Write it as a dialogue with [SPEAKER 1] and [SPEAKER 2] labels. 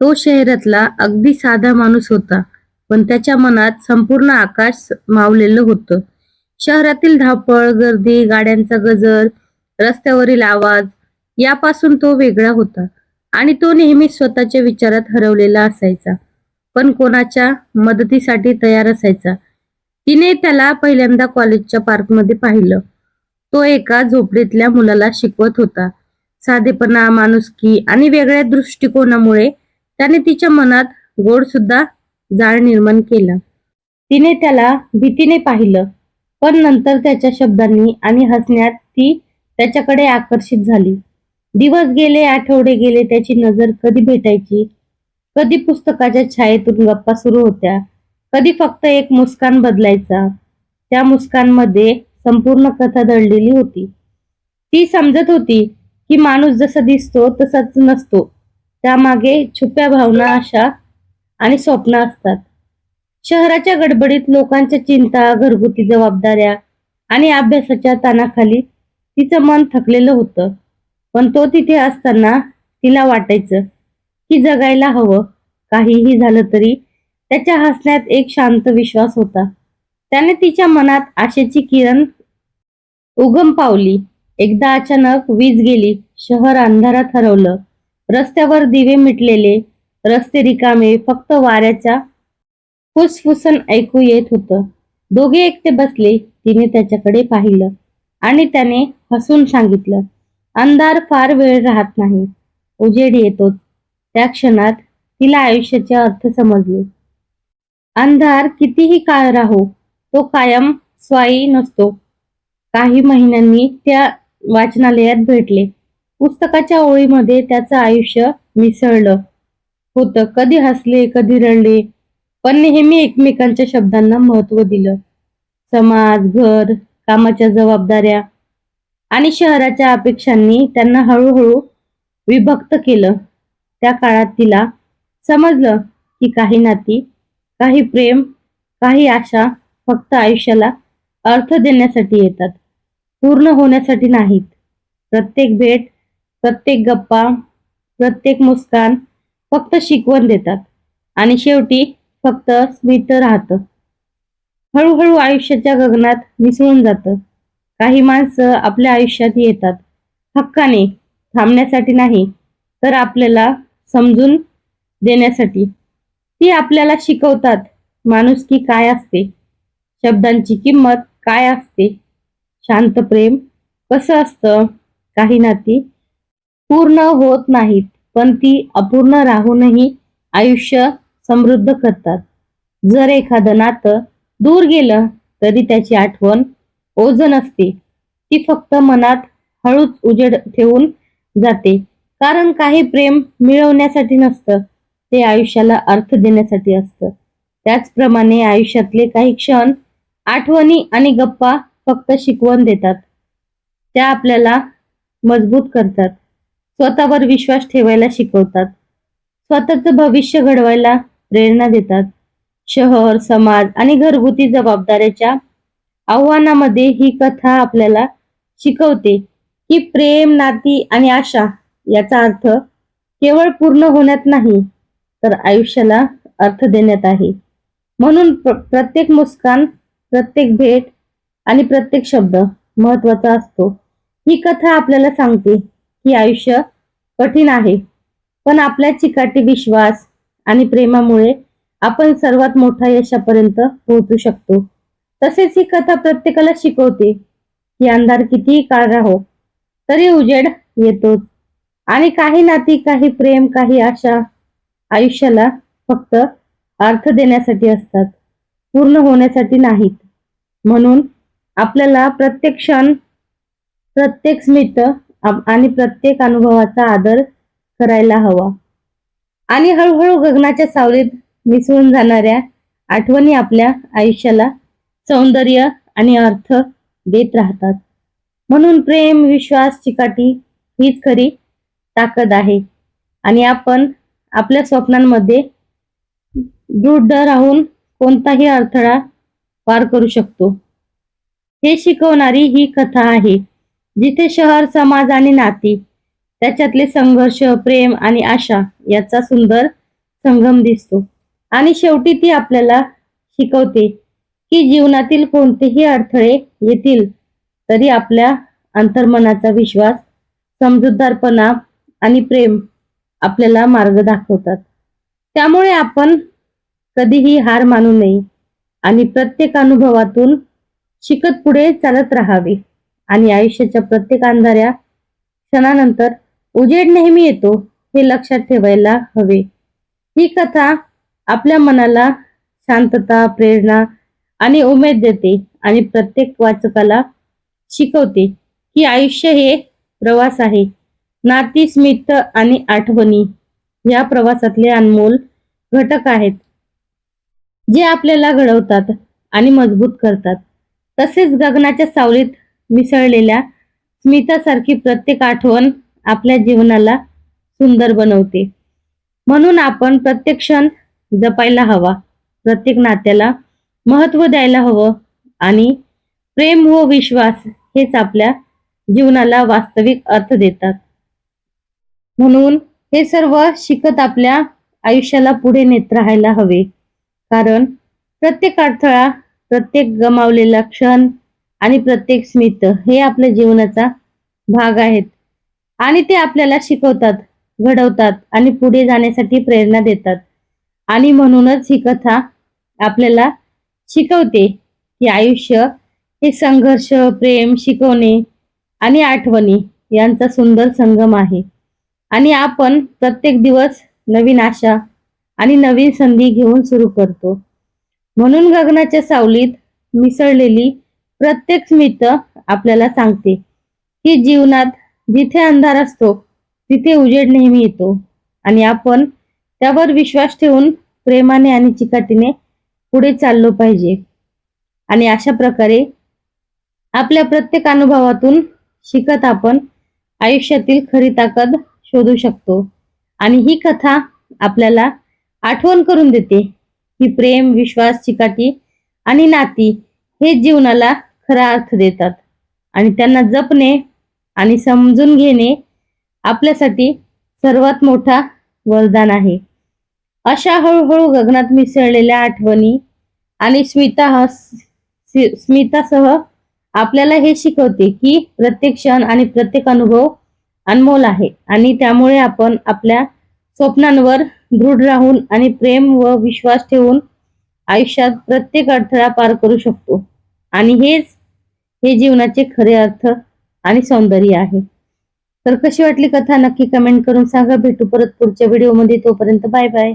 [SPEAKER 1] तो शहरातला अगदी साधा माणूस होता पण त्याच्या मनात संपूर्ण आकाश मावलेलं होतं. शहरातील धावपळ गर्दी गाड्यांचा गजर रस्त्यावरील आवाज यापासून तो वेगळा होता आणि तो नेहमी स्वतःच्या विचारात हरवलेला असायचा. पण कोणाच्या मदतीसाठी तयार असायचा. तिने त्याला पहिल्यांदा कॉलेजच्या पार्कमध्ये पाहिलं. तो एका झोपडीतल्या मुलाला शिकवत होता. साधेपणा माणुसकी आणि वेगळ्या दृष्टिकोनामुळे त्याने तिच्या मनात गोड सुद्धा जाळ निर्माण केला. तिने त्याला भीतीने पाहिलं पण नंतर त्याच्या शब्दांनी आणि हसण्यात ती त्याच्याकडे आकर्षित झाली. दिवस गेले आठवडे गेले त्याची नजर कधी भेटायची? कधी पुस्तकाच्या छायेतून गप्पा सुरू होत्या? कधी फक्त एक मुस्कान बदलायचा? त्या मुस्कानमध्ये संपूर्ण कथा दडलेली होती. ती समजत होती की माणूस जसा दिसतो तसाच नसतो. त्यामागे छुप्या भावना आशा आणि स्वप्न असतात. शहराच्या गडबडीत लोकांच्या चिंता घरगुती जबाबदाऱ्या आणि अभ्यासाच्या ताणाखाली तिचं मन थकलेलं होतं. पण तो तिथे असताना तिला वाटायचं की जगायला हवं. काहीही झालं तरी त्याच्या हसण्यात एक शांत विश्वास होता. त्याने तिच्या मनात आशेची किरण उगम पावली. एकदा अचानक वीज गेली. शहर अंधारात हरवलं. रस्त्यावर दिवे मिटलेले रस्ते रिकामे फक्त वाऱ्याच्या फुसफुसन ऐकू येत होतं. दोघे एकटे बसले तिने त्याच्याकडे पाहिलं आणि त्याने हसून सांगितलं अंधार फार वेळ राहत नाही. उजेड येतोच. त्या क्षणात तिला आयुष्याचे अर्थ समजले. अंधार कितीही काळ राहो तो कायम स्वायी नसतो. काही महिन्यांनी त्या वाचनालयात भेटले. पुस्तकाच्या ओळीमध्ये त्याचं आयुष्य मिसळलं होतं. कधी हसले कधी रडले पण नेहमी एकमेकांच्या शब्दांना महत्त्व दिलं. समाज घर कामाच्या जबाबदाऱ्या आणि शहराच्या अपेक्षांनी त्यांना हळूहळू विभक्त केलं. त्या काळात तिला समजलं की काही नाती काही प्रेम काही आशा फक्त आयुष्याला अर्थ देण्यासाठी येतात. पूर्ण होण्यासाठी नाहीत. प्रत्येक भेट प्रत्येक गप्पा प्रत्येक मुस्कान फक्त शिकवण देतात. आणि शेवटी फक्त स्मित राहतं. हळूहळू आयुष्याच्या गगनात मिसळून जातं. काही माणसं आपल्या आयुष्यात येतात. हक्काने थांबण्यासाठी नाही तर आपल्याला समजून देण्यासाठी. ती आपल्याला शिकवतात माणुसकी काय असते? शब्दांची किंमत काय असते? शांत प्रेम कसं असतं? काही नाती पूर्ण होत नाहीत पण ती अपूर्ण राहूनही आयुष्य समृद्ध करतात. जर एखादं नातं दूर गेलं तरी त्याची आठवण ओझन असते ती फक्त मनात हळूच उजेड ठेवून जाते. कारण काही प्रेम मिळवण्यासाठी नसतं ते आयुष्याला अर्थ देण्यासाठी असतं. त्याचप्रमाणे आयुष्यातले काही क्षण आठवणी आणि गप्पा फक्त शिकवण देतात. त्या आपल्याला मजबूत करतात. स्वतःवर विश्वास ठेवायला शिकवतात. स्वतःचं भविष्य घडवायला प्रेरणा देतात. शहर समाज आणि घरगुती जबाबदाऱ्याच्या आव्हानामध्ये ही कथा आपल्याला शिकवते की प्रेम नाती आणि आशा याचा अर्थ केवळ पूर्ण होण्यात नाही तर आयुष्याला अर्थ देण्यात आहे. म्हणून प्र- प्रत्येक मुस्कान प्रत्येक भेट आणि प्रत्येक शब्द महत्त्वाचा असतो. ही कथा आपल्याला सांगते ही आयुष्य कठीण आहे. पण आपल्या चिकाटी विश्वास आणि प्रेमामुळे आपण सर्वात मोठ्या यशापर्यंत पोहोचू शकतो. तसेच ही कथा प्रत्येकाला शिकवते की अंधार कितीही काळ राहो तरी उजेड येतो आणि काही नाती काही प्रेम काही आशा आयुष्याला फक्त अर्थ देण्यासाठी असतात पूर्ण होण्यासाठी नाहीत. म्हणून आपल्याला प्रत्येक क्षण प्रत्येक स्मित आणि प्रत्येक अनुभवाचा आदर करायला हवा. आणि हळूहळू गगनाच्या सावलीत मिसळून जाणाऱ्या आठवणी आपल्या आयुष्याला सौंदर्य आणि अर्थ देत राहतात. म्हणून प्रेम विश्वास चिकाटी हीच खरी ताकद आहे. आणि आपण आपल्या स्वप्नांमध्ये दृढ राहून कोणताही अडथळा पार करू शकतो. हे शिकवणारी ही कथा आहे. जिथे शहर समाज आणि नाती त्याच्यातले संघर्ष प्रेम आणि आशा याचा सुंदर संगम दिसतो. आणि शेवटी ती आपल्याला शिकवते की जीवनातील कोणतेही अडथळे येतील तरी आपल्या अंतर्मनाचा विश्वास समजूतदारपणा आणि प्रेम आपल्याला मार्ग दाखवतात. त्यामुळे आपण कधीही हार मानू नये आणि प्रत्येक अनुभवातून शिकत पुढे चालत राहावे. आणि आयुष्याच्या प्रत्येक अंधाऱ्या क्षणानंतर उजेड नेहमी येतो हे लक्षात ठेवायला हवे. ही कथा आपल्या मनाला शांतता प्रेरणा आणि उमेद देते आणि प्रत्येक वाचकाला शिकवते की आयुष्य हे प्रवास आहे. नाती स्मित आणि आठवणी या प्रवासातले अनमोल घटक आहेत जे आपल्याला घडवतात आणि मजबूत करतात. तसेच गगनाच्या सावलीत मिसळलेल्या स्मितासारखी प्रत्येक आठवण आपल्या जीवनाला सुंदर बनवते. म्हणून आपण प्रत्येक क्षण जपायला हवा प्रत्येक नात्याला महत्त्व द्यायला हवं आणि प्रेम व विश्वास हेच आपल्या जीवनाला वास्तविक अर्थ देतात. म्हणून हे सर्व शिकत आपल्या आयुष्याला पुढे नेत राहायला हवे. कारण प्रत्येक अडथळा प्रत्येक गमावलेला क्षण आणि प्रत्येक स्मित हे आपल्या जीवनाचा भाग आहेत. आणि ते आपल्याला शिकवतात घडवतात आणि पुढे जाण्यासाठी प्रेरणा देतात. आणि म्हणूनच ही कथा आपल्याला शिकवते की आयुष्य हे संघर्ष प्रेम शिकवणे आणि आठवणी यांचा सुंदर संगम आहे. आणि आपण प्रत्येक दिवस नवीन आशा आणि नवीन संधी घेऊन सुरू करतो. म्हणून गगनाच्या सावलीत मिसळलेली प्रत्येक स्मित आपल्याला सांगते की जीवनात जिथे अंधार असतो तिथे उजेड नेहमी येतो. आणि आपण त्यावर विश्वास ठेवून प्रेमाने आणि चिकाटीने पुढे चाललो पाहिजे. आणि अशा प्रकारे आपल्या प्रत्येक अनुभवातून शिकत आपण आयुष्यातील खरी ताकद शोधू शकतो. आणि ही कथा आपल्याला आठवण करून देते की प्रेम विश्वास चिकाटी आणि नाती हे जीवनाला खरा अर्थ देतात. आणि त्यांना जपणे आणि समजून घेणे आपल्यासाठी सर्वात मोठा वरदान आहे. अशा हळूहळू गगनात मिसळलेल्या आठवणी आणि स्मिता स्मितासह आपल्याला हे शिकवते की प्रत्येक क्षण आणि प्रत्येक अनुभव अनमोल आहे आणि त्यामुळे आपण आपल्या स्वप्नांवर दृढ राहून आणि प्रेम व विश्वास ठेवून आयुष्यात प्रत्येक अडथळा पार करू शकतो. आणि हेच हे जीवनाचे खरे अर्थ आणि सौंदर्य आहे. तर कशी वाटली कथा? नक्की कमेंट करून सांगा. भेटू परत पुढच्या व्हिडिओमध्ये तोपर्यंत बाय बाय